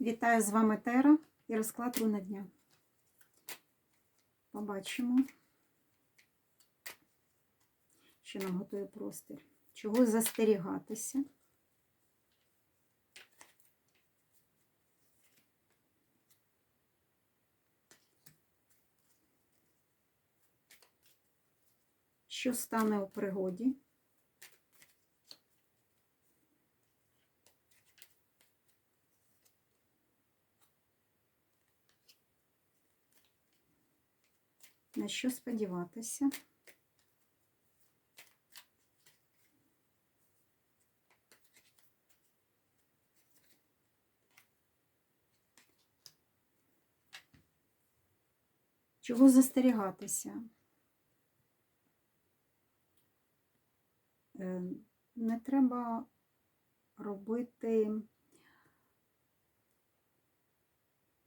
Вітаю з вами Тера і розклад руна дня. Побачимо, що нам готує простір. Чого застерігатися? Що стане у пригоді? На що сподіватися? Чого застерігатися? Е, Не треба робити,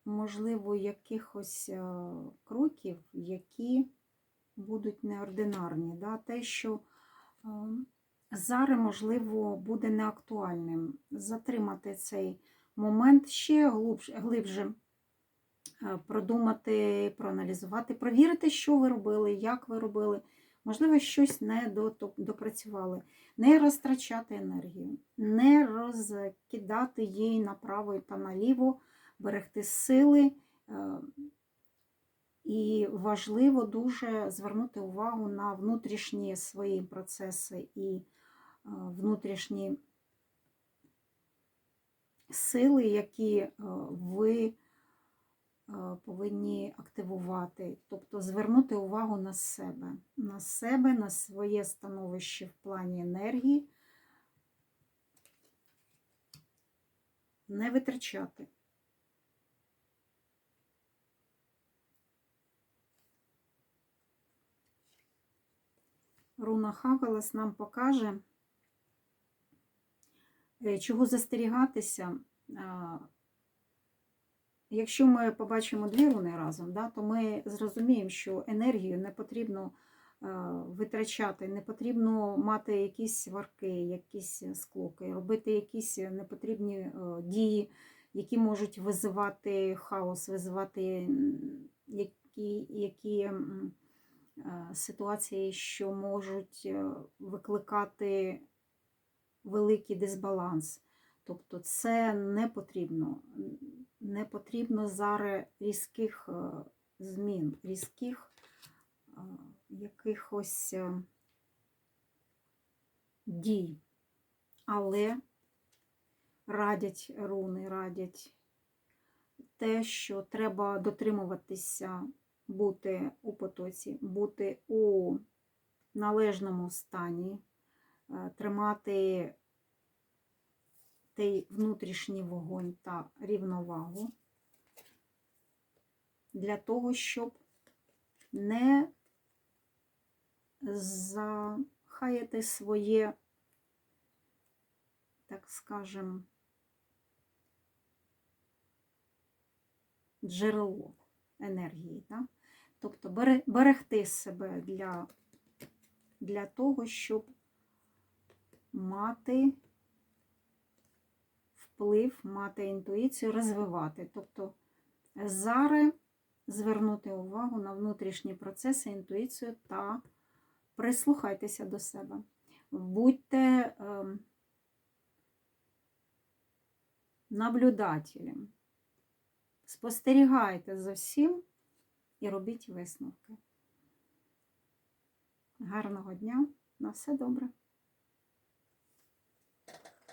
можливо, якихось е, кроків, які будуть неординарні. Да? Те, що е, зараз, можливо, буде неактуальним. Затримати цей момент ще глибше, глибше е, продумати, проаналізувати, провірити, що ви робили, як ви робили. Можливо, щось не допрацювали. Не розтрачати енергію, не розкидати її направо та наліво, берегти сили. Е, І важливо дуже звернути увагу на внутрішні свої процеси і е, внутрішні сили, які е, ви повинні активувати, тобто звернути увагу на себе, на себе, на своє становище в плані енергії, не витрачати. Руна Хагалас нам покаже, е, чого застерігатися. Якщо ми побачимо дві руни разом, да, то ми зрозуміємо, що енергію не потрібно витрачати, не потрібно мати якісь сварки, якісь склоки, робити якісь непотрібні е, дії, які можуть визивати хаос, визивати які, які ситуації, що можуть е, викликати великий дисбаланс. Тобто це не потрібно. Не потрібно зараз різких е, змін, різких е, якихось е, дій. Але радять руни, радять те, що треба дотримуватися, бути у потоці, бути у належному стані, е, тримати той внутрішній вогонь та рівновагу для того, щоб не захаяти своє, так скажем, джерело енергії. Да? Тобто берегти себе для, для того, щоб мати вплив, мати інтуїцію, розвивати. Тобто зараз звернути увагу на внутрішні процеси, інтуїцію та прислухайтеся до себе. Будьте ем, наблюдателем. Спостерігайте за всім і робіть висновки. Гарного дня, на все добре!